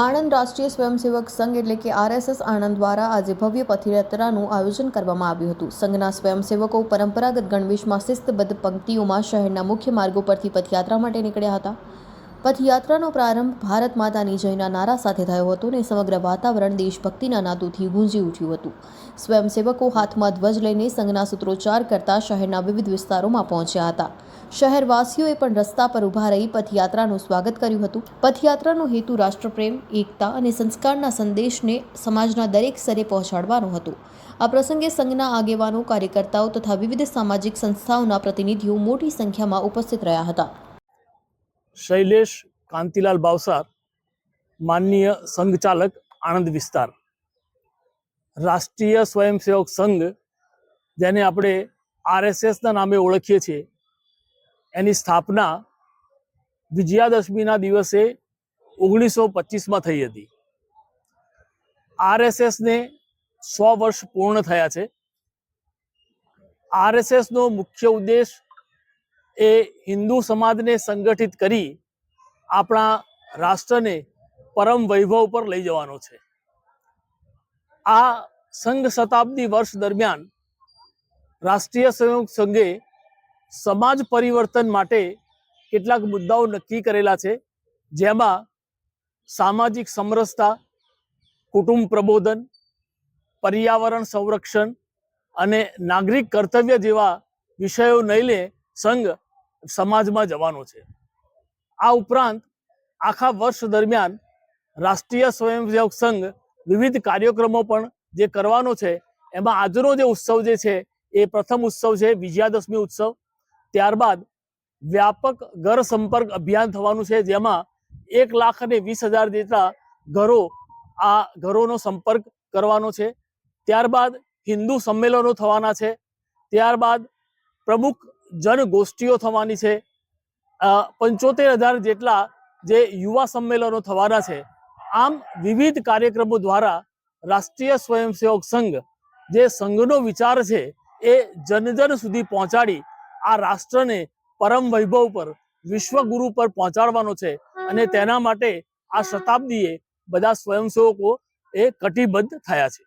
આણંદ રાષ્ટ્રીય સ્વયંસેવક સંઘ એટલે કે આરએસએસ આણંદ દ્વારા આજે ભવ્ય પથયાત્રાનું આયોજન કરવામાં આવ્યું હતું. સંઘના સ્વયંસેવકો પરંપરાગત ગણવેશમાં શિસ્તબદ્ધ પંક્તિઓમાં શહેરના મુખ્ય માર્ગો પરથી પથયાત્રા માટે નીકળ્યા હતા. પથયાત્રાનો પ્રારંભ ભારત માતાની જયના નારા સાથે થયો હતો અને સમગ્ર વાતાવરણ દેશભક્તિના નાદુથી ગુંજી ઉઠ્યું હતું. સ્વયંસેવકો હાથમાં ધ્વજ લઈને સંઘના સૂત્રોચ્ચાર કરતા શહેરના વિવિધ વિસ્તારોમાં પહોંચ્યા હતા. શહેરવાસીઓએ પણ રસ્તા પર ઊભા રહી પથયાત્રાનું સ્વાગત કર્યું હતું. પથયાત્રાનો હેતુ રાષ્ટ્રપ્રેમ, એકતા અને સંસ્કારના સંદેશને સમાજના દરેક સ્તરે પહોંચાડવાનો હતો. આ પ્રસંગે સંઘના આગેવાનો, કાર્યકર્તાઓ તથા વિવિધ સામાજિક સંસ્થાઓના પ્રતિનિધિઓ મોટી સંખ્યામાં ઉપસ્થિત રહ્યા હતા. શૈલેષ કાંતિલાલ બાવસાર, માનનીય સંઘચાલક આણંદ વિસ્તાર. રાષ્ટ્રીય સ્વયંસેવક સંઘ, જેને આપણે આરએસએસના નામે ઓળખીએ છીએ, એની સ્થાપના વિજયાદશમીના દિવસે ઓગણીસો પચીસમાં થઈ હતી. આરએસએસને સો વર્ષ પૂર્ણ થયા છે. આરએસએસનો મુખ્ય ઉદ્દેશ એ હિન્દુ સમાજને સંગઠિત કરી આપણા રાષ્ટ્રને પરમ વૈભવ પર લઈ જવાનો છે. આ સંઘ શતાબ્દી વર્ષ દરમિયાન રાષ્ટ્રીય સંયોગ સંઘે સમાજ પરિવર્તન માટે કેટલાક મુદ્દાઓ નક્કી કરેલા છે, જેમાં સામાજિક સમરસતા, કુટુંબ પ્રબોધન, પર્યાવરણ સંરક્ષણ અને નાગરિક કર્તવ્ય જેવા વિષયો લઈને સંઘ સમાજમાં જવાનો છે. આ ઉપરાંત આખા વર્ષ દરમિયાન રાષ્ટ્રીય સ્વયંસેવક સંઘ વિવિધ કાર્યક્રમો પણ જે કરવાનો છે, એમાં આજનો જે ઉત્સવ જે છે, એ પ્રથમ ઉત્સવ છે વિજયાદશમી ઉત્સવ. ત્યારબાદ વ્યાપક ઘર સંપર્ક અભિયાન થવાનું છે, જેમાં એક લાખ અને વીસ હજાર જેટલા ઘરો આ ઘરોનો સંપર્ક કરવાનો છે. ત્યારબાદ હિન્દુ સંમેલનો થવાના છે. ત્યારબાદ પ્રમુખ જનગોષ્ઠીઓ થવાની છે. પંચોતેર હજાર જેટલા જે યુવા સંમેલનો થવાના છે. આમ વિવિધ કાર્યક્રમો દ્વારા રાષ્ટ્રીય સ્વયંસેવક સંઘ જે સંઘનો વિચાર છે એ જન જન સુધી પહોંચાડી આ રાષ્ટ્રને પરમ વૈભવ પર, વિશ્વગુરુ પર પહોંચાડવાનો છે અને તેના માટે આ શતાબ્દીએ બધા સ્વયંસેવકો એ કટિબદ્ધ થયા છે.